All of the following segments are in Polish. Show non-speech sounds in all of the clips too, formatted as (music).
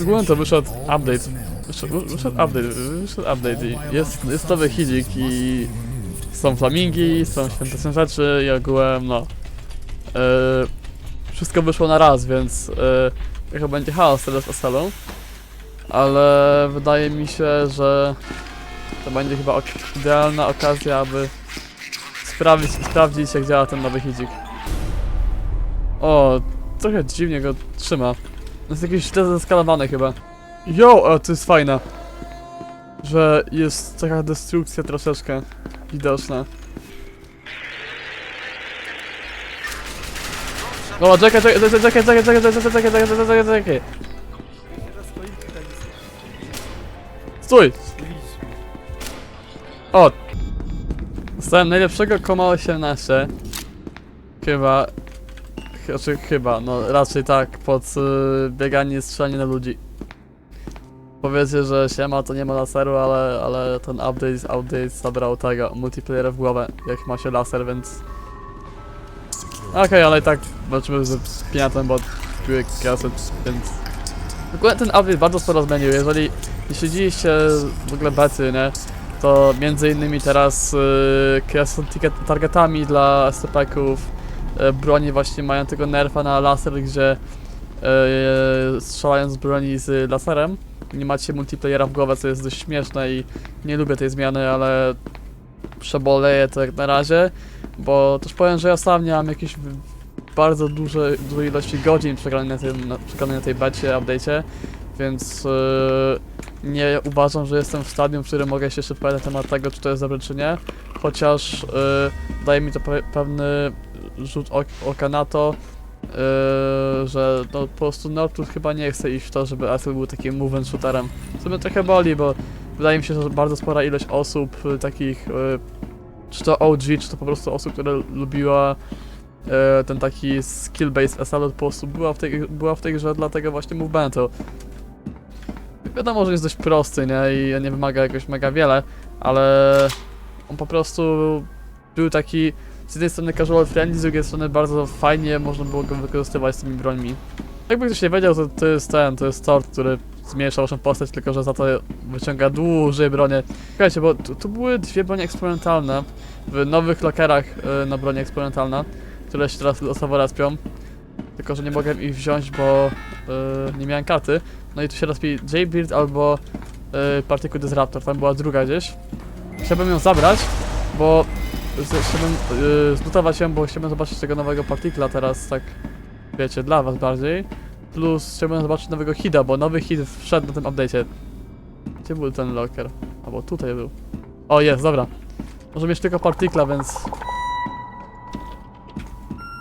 ogółem to wyszedł update. Wyszedł, wyszedł update, wyszedł update i jest, jest nowy hidzik i są flamingi, są świąteczne rzeczy i ogółem no e, wszystko wyszło na raz, więc e, trochę będzie chaos teraz Asalą, ale wydaje mi się, że to będzie chyba idealna okazja, aby sprawdzić, sprawdzić jak działa ten nowy hidzik. O, trochę dziwnie go trzyma. Jest jakiś źle zeskalowany chyba. Jo, a to jest fajne. Że jest taka destrukcja troszeczkę widoczna. O, czekaj, czekaj, czekaj, czekaj, czekaj, czekaj, czekaj, czekaj, czekaj, czekaj, czekaj, czekaj. Stój! O! Dostałem najlepszego koma 18. Chyba. Znaczy chyba, no raczej tak, pod y, bieganie i strzelanie na ludzi. Powiedzcie, że siema to nie ma laseru, ale, ale ten update, update zabrał tego multiplayera w głowę, jak ma się laser, więc... Okej, ale i tak walczymy z piniatem, bo były kasy, więc... Ogólnie ten update bardzo sporo zmienił, jeżeli nie śledziliście w ogóle bety, nie? To między innymi teraz yy, są targetami dla SCP-ków, broni właśnie mają tego nerfa na laser, gdzie e, strzelając z broni z laserem nie macie multiplayera w głowę, co jest dość śmieszne i nie lubię tej zmiany, ale przeboleję to jak na razie, bo też powiem, że ja sam nie mam jakieś w- bardzo duże, dużej ilości godzin przegranej na, tym, na, przegranej na tej becie, update'cie, więc e, nie uważam, że jestem w stadium, w którym mogę się szybko na temat tego, czy to jest dobre, czy nie, chociaż e, daje mi to pe pewny rzut ok oka na to, Yy, że no, po prostu Northwood chyba nie chce iść w to, żeby Asel był takim movement shooterem. Co mnie trochę boli, bo wydaje mi się, że bardzo spora ilość osób y, takich, y, czy to OG, czy to po prostu osób, które lubiła y, ten taki skill-based Assault po prostu była w, tej, była w tej grze dlatego właśnie movementu. Wiadomo, że jest dość prosty, nie? I nie wymaga jakoś mega wiele, ale on po prostu był taki z jednej strony casual friendly, z drugiej strony bardzo fajnie można było go wykorzystywać z tymi brońmi. Jakby ktoś nie wiedział, to, to jest ten, to jest tort, który zmniejsza waszą postać, tylko że za to wyciąga dłużej bronię. Słuchajcie, bo tu, tu były dwie bronie eksperymentalne w nowych lokerach y, na bronie eksperymentalne, które się teraz losowo respią. Tylko, że nie mogłem ich wziąć, bo y, nie miałem karty. No i tu się respi J-Beard albo y, Particle Disruptor, tam była druga gdzieś. Chciałbym ją zabrać, bo chciałbym yy, zlutować ją, bo chciałbym zobaczyć tego nowego partikla teraz, tak wiecie, dla was bardziej. Plus chciałbym zobaczyć nowego hida, bo nowy hit wszedł na tym update'cie. Gdzie był ten locker? Albo tutaj był. O, jest, dobra. Może mieć tylko partikla, więc...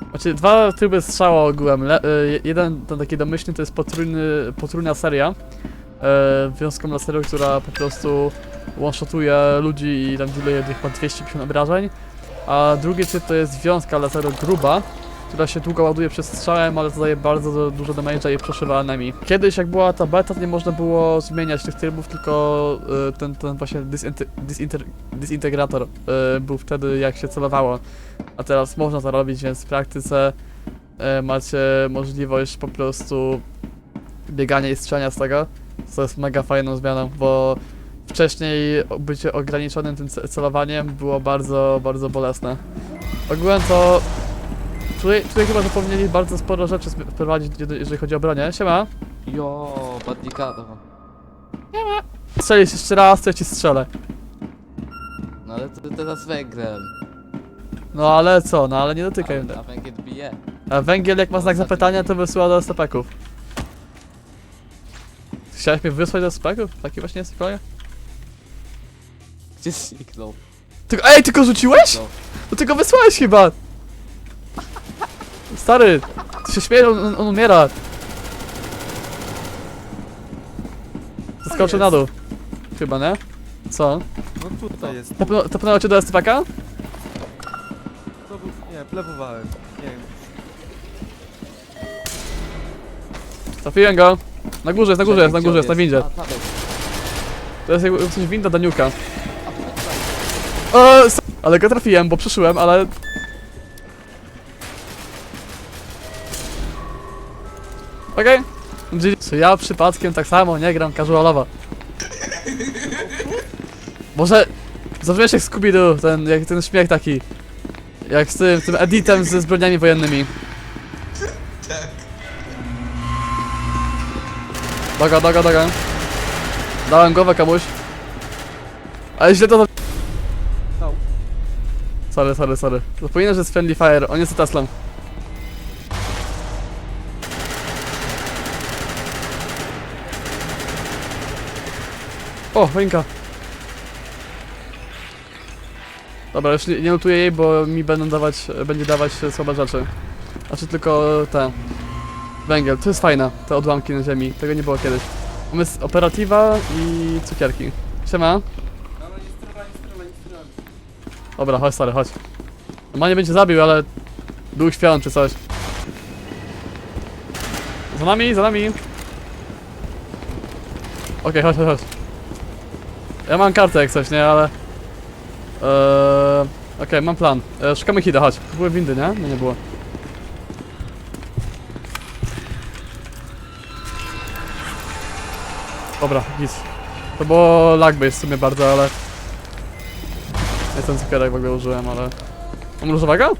Znaczy, dwa tryby strzała ogółem. Le y, jeden, ten taki domyślny, to jest potrójny, potrójna seria. Y, wiązką laseru, która po prostu one-shotuje ludzi i tam dealuje chyba 250 obrażeń. A drugi typ to jest wiązka laseru gruba, która się długo ładuje przez strzałem, ale zadaje bardzo du- dużo damage'a i przeszywa enemy. Kiedyś jak była ta beta, to nie można było zmieniać tych trybów, tylko y, ten, ten właśnie disinter, disintegrator y, był wtedy jak się celowało. A teraz można to robić, więc w praktyce y, macie możliwość po prostu biegania i strzelania z tego, co jest mega fajną zmianą, bo wcześniej bycie ograniczonym tym ce- celowaniem było bardzo, bardzo bolesne. Ogółem to... Tutaj, tutaj chyba zapomnieli bardzo sporo rzeczy wprowadzić, jeżeli chodzi o bronię. Siema. Jo, badnikado. Strzelisz jeszcze raz, to ja ci strzelę. No ale to teraz węglem. No ale co, no ale nie dotykaj A, mnie. a węgiel bije. A węgiel jak ma znak zapytania, to wysyła do stepeków. Chciałeś mnie wysłać do stepeków? Taki właśnie jest kolega? Gdzie zniknął? Tylko, ej, ty go rzuciłeś? No. No ty go wysłałeś chyba! Stary, ty się śmieje, on, on umiera. Zeskoczy na dół. Chyba, nie? Co? No tutaj jest. Tepnął tepnęło cię do STPK? To był, nie, plewowałem. Nie wiem. Trafiłem go. Na górze jest, na górze jest, na Gdzie górze on jest, na windzie. A, tam jest. To jest jakby coś winda Daniuka. O, ale go trafiłem, bo przyszłem, ale... Okej. Czyli Czy ja przypadkiem tak samo nie gram casualowo? Może... Zabrzmiesz jak Scooby-Doo, ten, jak ten śmiech taki. Jak z tym, tym editem ze zbrodniami wojennymi. Doga, doga, doga. Dałem głowę komuś. Ale źle to... Sorry, sorry, sorry. Zapominam, że jest Friendly Fire, on jest Teslą. O, choinka. Dobra, już nie, nie jej, bo mi będą dawać, będzie dawać słabe rzeczy. Znaczy tylko te. Węgiel, to jest fajne, te odłamki na ziemi, tego nie było kiedyś. Mamy operatywa i cukierki. Siema. Dobra, chodź stary, chodź. Normalnie będzie zabił, ale... Duch świąt czy coś. Za nami, za nami. Okej, chodź, chodź, chodź. Ja mam kartę jak coś, nie, ale... Eee, Okej, mam plan. Eee, szukamy Hida, chodź. Były windy, nie? Nie, nie było. Dobra, git. To było lag w sumie bardzo, ale... Ten cukierek w ogóle użyłem, ale... Mam różowego?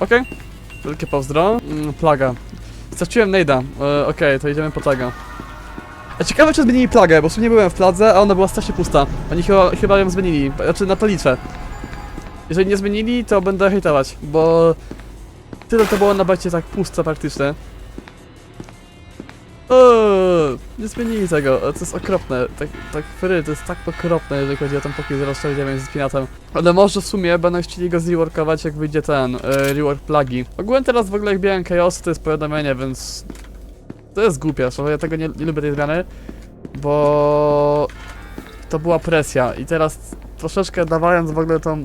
Okej. Wielkie pozdro. Mm, plaga. Straciłem Nejda. E, Okej, to idziemy po tego. A ciekawe czy zmienili plagę, bo w sumie byłem w pladze, a ona była strasznie pusta. Oni chyba, chyba ją zmienili. Znaczy na to liczę. Jeżeli nie zmienili, to będę hejtować, bo... Tyle to było na bacie tak puste praktycznie. Eee, nie zmienili tego, to jest okropne. Tak, tak fry, to jest tak okropne, jeżeli chodzi o ten pokój 049 z pinatem. Ale może w sumie będą chcieli go zreworkować, jak wyjdzie ten, e, rework plagi. Ogółem teraz w ogóle jak białem chaos, to jest powiadomienie, więc... To jest głupie, że ja tego nie, nie lubię tej zmiany, bo... To była presja i teraz troszeczkę dawając w ogóle tą...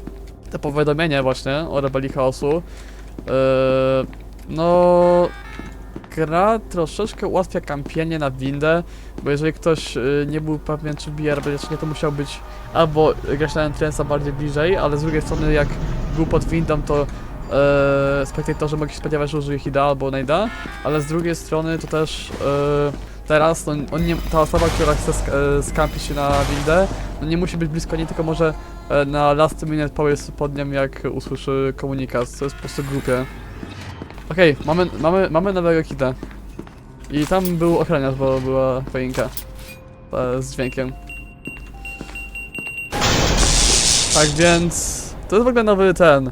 Te powiadomienie właśnie o rebelii chaosu, e, no gra troszeczkę ułatwia kampienie na windę, bo jeżeli ktoś y, nie był pewien czy bije nie to musiał być albo grać na entrance'a bardziej bliżej, ale z drugiej strony jak był pod windą to e, spektatorzy mogli się spodziewać, że użyje Hida albo Nejda, ale z drugiej strony to też e, teraz no, on nie, ta osoba, która chce sk e, skampić się na windę, no nie musi być blisko niej, tylko może e, na last minute powiedz pod nią jak usłyszy komunikat, co jest po prostu głupie. Okej, mamy, mamy, mamy nowego kita. I tam był ochroniarz, bo była choinka. Ta z dźwiękiem. Tak więc... To jest w ogóle nowy ten...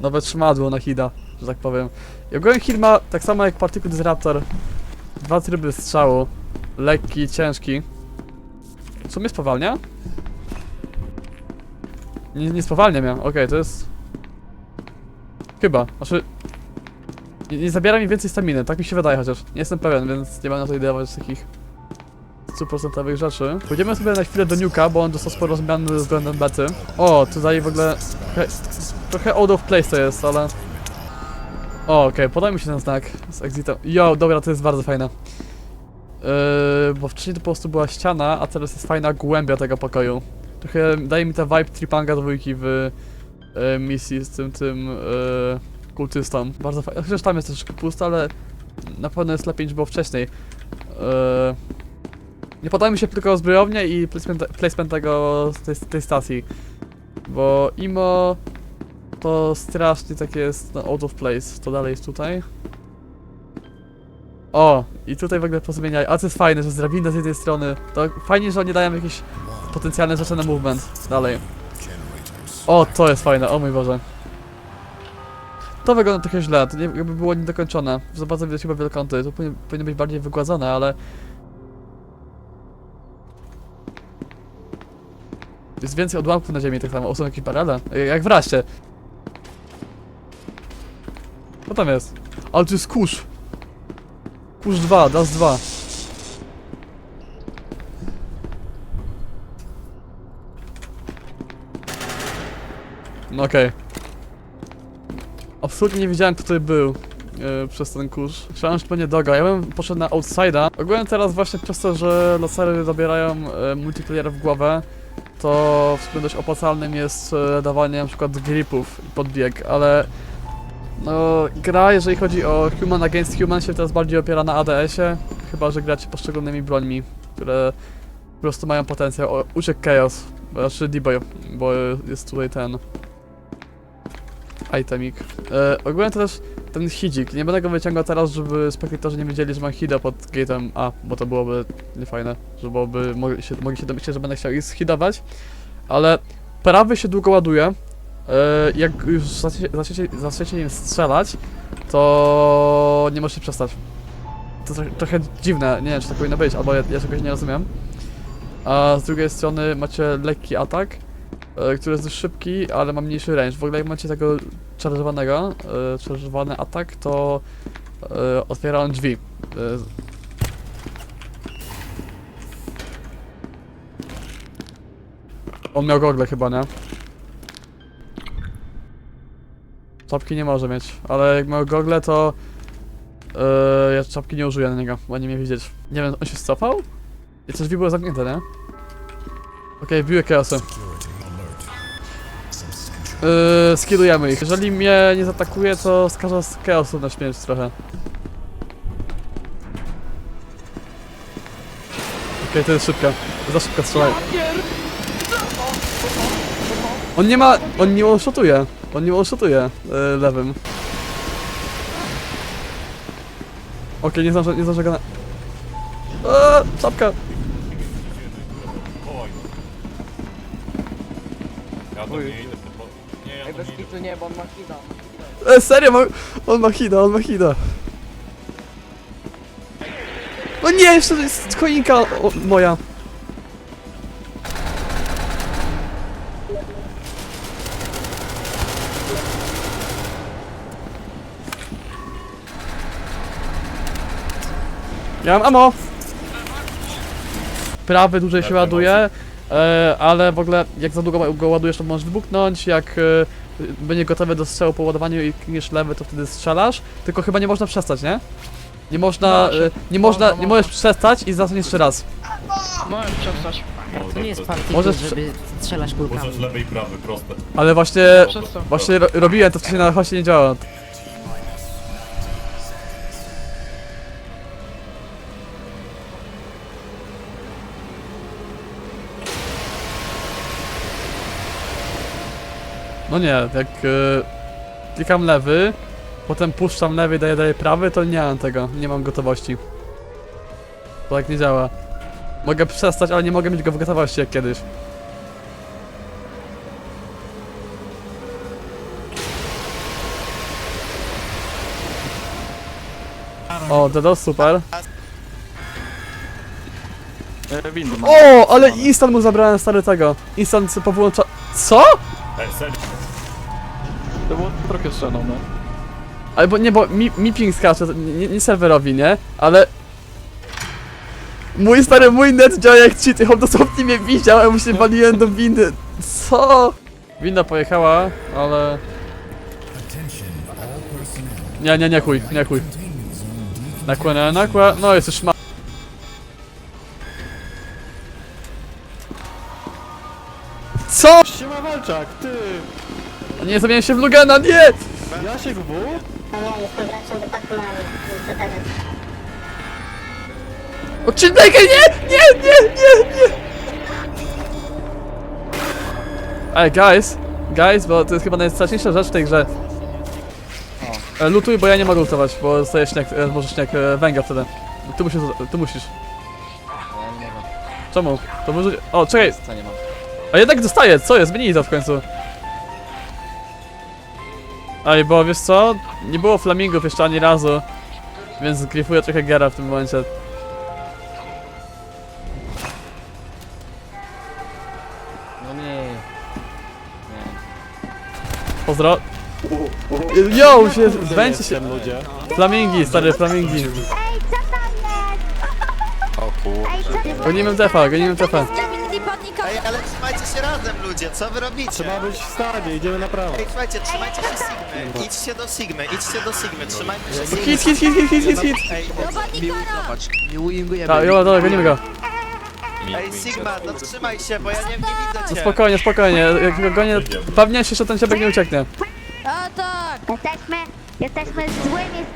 Nowe trzymadło na Hida, że tak powiem. I ogólnie Hid ma, tak samo jak Particle Disruptor, dwa tryby strzału. Lekki ciężki. Co mnie spowalnia? Nie, nie spowalnia mnie, okej, to jest... Chyba, znaczy... Nie, nie zabiera mi więcej staminy, tak mi się wydaje chociaż. Nie jestem pewien, więc nie będę tutaj dawać takich 100% rzeczy. Pójdziemy sobie na chwilę do Nuka, bo on dostał sporo zmian względem bety. O, tutaj w ogóle trochę, trochę out of place to jest, ale... O, okej, podaj mi się ten znak z exitem. Jo, dobra, to jest bardzo fajne. Yy, bo wcześniej to po prostu była ściana, a teraz jest fajna głębia tego pokoju. Trochę daje mi ta vibe Tripanga dwójki w yy, misji z tym, tym... Yy, kultystą. Bardzo fajnie. Chociaż tam jest troszeczkę pusto, ale na pewno jest lepiej niż było wcześniej. Eee, nie podoba mi się tylko zbrojownia i placement, placement tego, tej, tej stacji. Bo IMO to strasznie takie jest no, out of place. To dalej jest tutaj. O, i tutaj w ogóle pozmieniaj. A co jest fajne, że z drabiny z jednej strony. To fajnie, że oni dają jakieś potencjalne rzeczy na movement. Dalej. O, to jest fajne, o mój Boże. To wygląda trochę źle, to nie, jakby było niedokończone. Za bardzo widać chyba wielkąty, to powinno, powinno być bardziej wygładzone, ale... Jest więcej odłamków na ziemi tak samo, o są jakieś jak w raście. Co tam jest? Ale to jest kurz. Kurz 2, DAS 2. No okej. Absolutnie nie wiedziałem kto tutaj był e, przez ten kurz. Myślałem, że to będzie doga. Ja bym poszedł na outside'a. Ogólnie teraz właśnie przez to, że lasery zabierają e, multiplayer w głowę, to w sumie dość opłacalnym jest e, dawanie na przykład gripów i podbieg, ale no gra jeżeli chodzi o Human Against Human się teraz bardziej opiera na ADS-ie, chyba że gracie poszczególnymi brońmi, które po prostu mają potencjał. O, uciekł Chaos, znaczy D-Boy, bo jest tutaj ten itemik. E, ogólnie to też ten hidzik, nie będę go wyciągał teraz, żeby spektatorzy nie wiedzieli, że mam hida pod gate'em A, bo to byłoby niefajne, że byłoby, mogli się, mogli się domyśleć, że będę chciał ich zhidować, ale prawy się długo ładuje, e, jak już zaczniecie, zaczniecie, zaczniecie im strzelać, to nie możecie przestać. To trochę, trochę dziwne, nie wiem czy tak powinno być, albo ja, ja czegoś nie rozumiem. A z drugiej strony macie lekki atak, który jest dość szybki, ale ma mniejszy range. W ogóle jak macie tego charge'owanego, e, charge'owany atak, to e, otwiera on drzwi. E, on miał gogle chyba, nie? Czapki nie może mieć, ale jak miał gogle, to e, ja czapki nie użyję na niego, bo nie mnie widzieć. Nie wiem, on się scofał? I te drzwi były zamknięte, nie? Okej, wbiły chaosy. Yy, skidujemy ich. Jeżeli mnie nie zaatakuje, to skażę z chaosu na śmierć trochę. Okej, to jest szybka. Za szybko strzelaj. On nie ma... On nie one-shotuje. On nie one-shotuje yy, lewym. Okej, nie zdążę, nie zdążę go na... Eee, czapka! Ja to nie bez kitu nie, bo on ma hida. E, serio, ma, on ma hida, on ma hida. O nie, jeszcze to jest choinka o, moja. Ja mam ammo. Prawy dłużej się Ja ładuje, e, ale w ogóle jak za długo go ładujesz, to możesz wybuchnąć, jak e, będzie gotowy do strzału po ładowaniu i klikniesz lewy, to wtedy strzelasz, tylko chyba nie można przestać, nie? Nie można, e, nie można, nie możesz przestać i zacząć jeszcze raz. Możesz przestać. To nie jest party, Możesz- żeby strzelać kulkami. Możesz lewy i prawy, proste. Ale właśnie, właśnie ro, robiłem to wcześniej na hoście nie działa. No nie, jak e, klikam lewy, potem puszczam lewy i daję dalej prawy, to nie mam tego, nie mam gotowości. To tak nie działa. Mogę przestać, ale nie mogę mieć go w gotowości jak kiedyś. O, Dedo, super. O, ale instant mu zabrałem stary tego. Instant po wyłącza... Co? To było trochę strzelone. no. Ale bo nie, bo mi, mi ping skacze, to nie, nie serwerowi, nie? Ale... Mój stary, mój net działa jak cheaty, on dosłownie mnie widział, a ja mu się waliłem do windy. Co? Winda pojechała, ale... Nie, nie, nie chuj, nie chuj. Nakła, nie, nakła, no jest już ma... Co? Siema walczak, ty! Nie, zamieniłem się w Lugana, nie! Jasiek W? Odcinek, nie, nie, nie, nie, nie! Ej, guys, guys, bo to jest chyba najstraszniejsza rzecz w tej grze. E, lutuj, bo ja nie mogę lutować, bo dostaję śnieg, e, może śnieg e, węgla wtedy. Ty musisz, ty musisz. Ja nie mogę. Czemu? To może... O, czekaj, Co nie mam? a jednak dostaję, co jest? Zmienili to w końcu. Ej, bo wiesz co? Nie było flamingów jeszcze ani razu, więc grifuję trochę giera w tym momencie. No nie. Nie. Pozdro. Yo, się, będzie się. ludzie. Flamingi, stary, flamingi. Ej, co tam jest? O kur... Ej, co ty Gonimy tefa, gonimy tefa. Ej, ale trzymajcie się razem ludzie, co wy robicie? Trzeba być w stanie, idziemy na prawo. Ej, słuchajcie, trzymajcie się Sigmy. Idźcie do Sigmy, idźcie do Sigmy, trzymajcie się Sigmy. Hit, hit, hit, hit, hit, hit, hit. Ej, Miły, zobacz. Miłujemy. Tak, jo, dobra, gonimy go. Ej, Sigma, no trzymaj się, bo ja nie, nie widzę No cię. spokojnie, spokojnie, jak go gonię, pewnie się, że ten ciebek nie ucieknie. A tak! Jesteśmy, jesteśmy złymi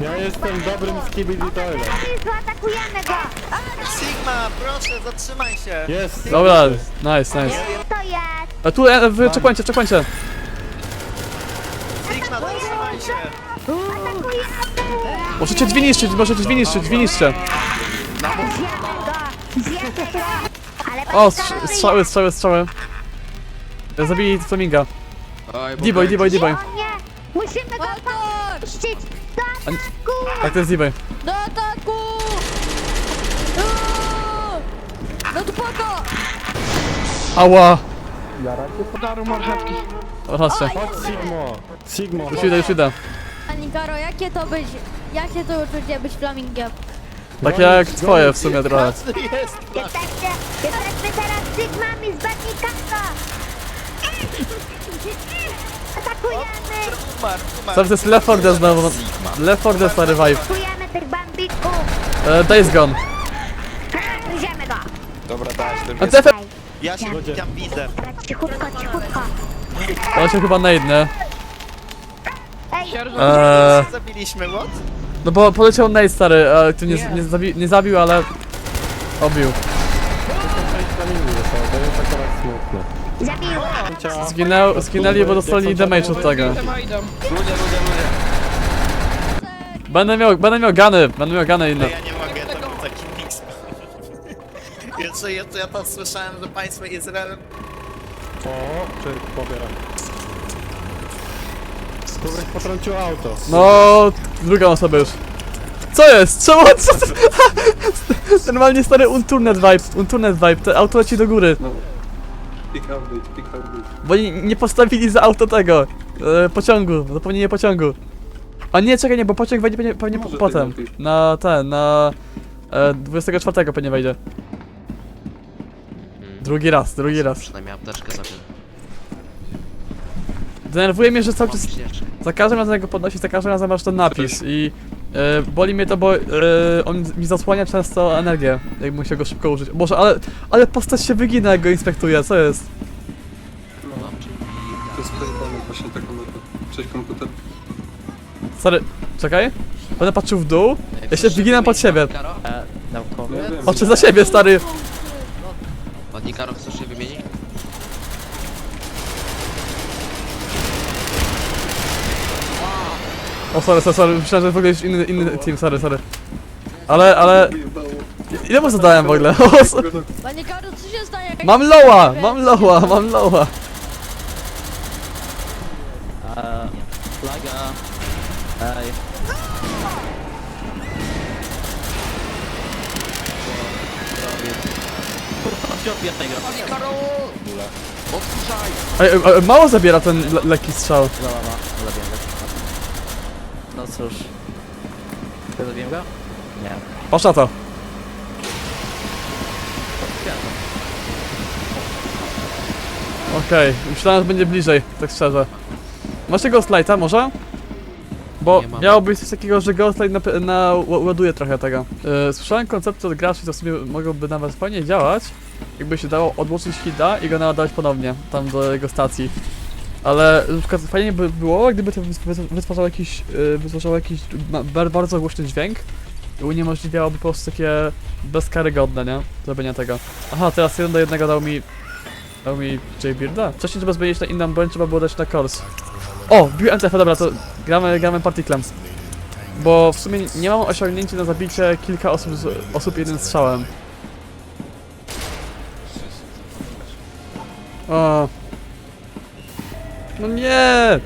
Ja jestem dobrym skibidi toilet. Atakujemy go! Sigma, proszę, zatrzymaj się. Jest! Dobra, nice, nice. To jest! A tu, e, w czekłańcie, czekłańcie. Sigma, zatrzymaj się. Atakujemy! Możecie drzwi niszczyć, możecie drzwi niszczyć, drzwi niszczę. Zjemy go! Zjemy go! Ale O, strz- strzały, strzały, strzały. Zabili flaminga. D-boy, D-boy, D-boy. O nie! Musimy go zniszczyć! Do ataku! Tak, to jest D-boy. Do ataku! Uuu! No to poko! Ała! Daru marchewki. Patrzcie, Chodź Sigmo! Sigmo, już idę, już idę. Pani Karo, jakie to być, jakie to uczucie być flamingiem? Takie jak twoje w sumie trochę. Jesteście, jesteśmy teraz Sigmami z Badnikasa! Atakujemy! Umarł, to jest Left 4 Dead znowu? Left 4 Dead stary vibe. Atakujemy tych bambików! E, Days Gone. Zjemy go! A te fe- Ja się tam widzę. Cichutko, cichutko! To się chyba najdne. Ej, Eee, Zabiliśmy, what? no bo poleciał Nate stary, tu nie, nie, zabi nie zabił, ale obił. to jest akurat smutne. Zabiłem! Zginęł, zginęli, bo dostali damage od tego. Idę, idę. Będę miał, będę miał gany, będę miał gany inne. Ja nie mogę, to był taki mix. (laughs) Jeszcze, jeszcze ja to słyszałem, że państwo Izrael... O, czy pobieram. Któryś potrącił auto. No, druga osoba już. Co jest? Czemu? Co (laughs) to? Normalnie stary Unturnet vibe, Unturnet vibe, te auto leci do góry. Bo nie, nie postawili za auto tego, e, pociągu, zapomnienie pociągu. A nie, czekaj, nie, bo pociąg wejdzie pewnie, pewnie po, potem. Na ten, na... E, 24 pewnie wejdzie. Drugi raz, drugi raz. Przynajmniej apteczkę zabiorę. Denerwuje mnie, że cały Mam czas ścieżkę. Za każdym razem jak go podnosi, za każdym razem masz ten napis i e, boli mnie to, bo e, on mi zasłania często energię, jak muszę go szybko użyć. Boże, ale, ale postać się wygina jak go inspektuje, co jest? Mam, czyli... To jest pojebane właśnie taką Cześć komputer. Sorry, czekaj. Będę patrzył w dół, ja się wyginam pod siebie. Karo? Naukowy? Patrzę za siebie, stary. O, sorry, sorry, sorry, myślałem, że w ogóle jest inny, inny team, sorry, sorry. Ale, ale... Ile mu zadałem w ogóle? (laughs) O, sorry. Pani Karo, co się? Jak Mam loła, mam loła, mam loła. Flaga. Ej. Pani Karo! Odkurzaj! Ej, ej, ej, mało zabiera ten le lekki strzał. Dobra, ma. Cóż. Ty zabiłem go? Nie. Patrz na to. Okej, myślałem, że będzie bliżej, tak szczerze. Macie Ghostlighta może? Bo Nie mam. miało być coś takiego, że Ghostlight na, na, ła- ładuje trochę tego. Yy, słyszałem koncepty od graczy, to w sumie mogłoby nawet fajnie działać, jakby się dało odłączyć hita i go naładować ponownie, tam do jego stacji. Ale na przykład fajnie by było, gdyby to wytwarzało jakiś, yy, wytwarzało jakiś bardzo głośny dźwięk i uniemożliwiałoby po prostu takie bezkarygodne, nie? Zrobienie tego. Aha, teraz jeden do jednego dał mi... Dał mi J-Bearda? Wcześniej, żeby zmienić na inną broń, trzeba było dać na Kors. O, bił MTF, dobra, to gramy, gramy Partiklem. Bo w sumie nie mam osiągnięcia na zabicie kilka osób, z, osób jednym strzałem. O. No nie!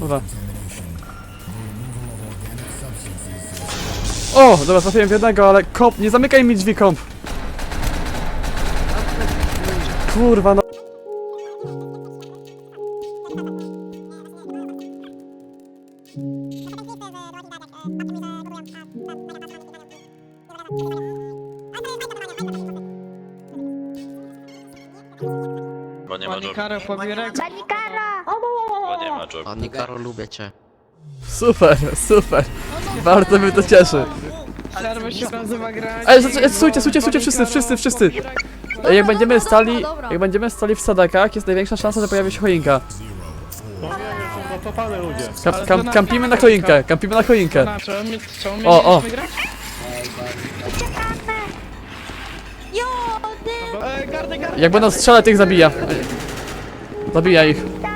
Dobra. O, dobra, trafiłem w jednego, ale komp, nie zamykaj mi drzwi komp. Kurwa, no. Pani Karo, pobieraj. Banikara! Pani Karo, lubię cię. Super, super. Bardzo mnie to cieszy. Serwer się nazywa grać. Ej, zac- ej, stójcie, stójcie, stójcie, wszyscy, wszyscy, wszyscy. Ej, Jak będziemy stali, jak będziemy stali w sadakach, jest największa szansa, że pojawi się choinka. Kam, kam, kampimy na choinkę, kampimy na choinkę. Na czemu my, czemu my O, o. mieliśmy grać? Jak będą strzelać, tych zabija. Zabija ich.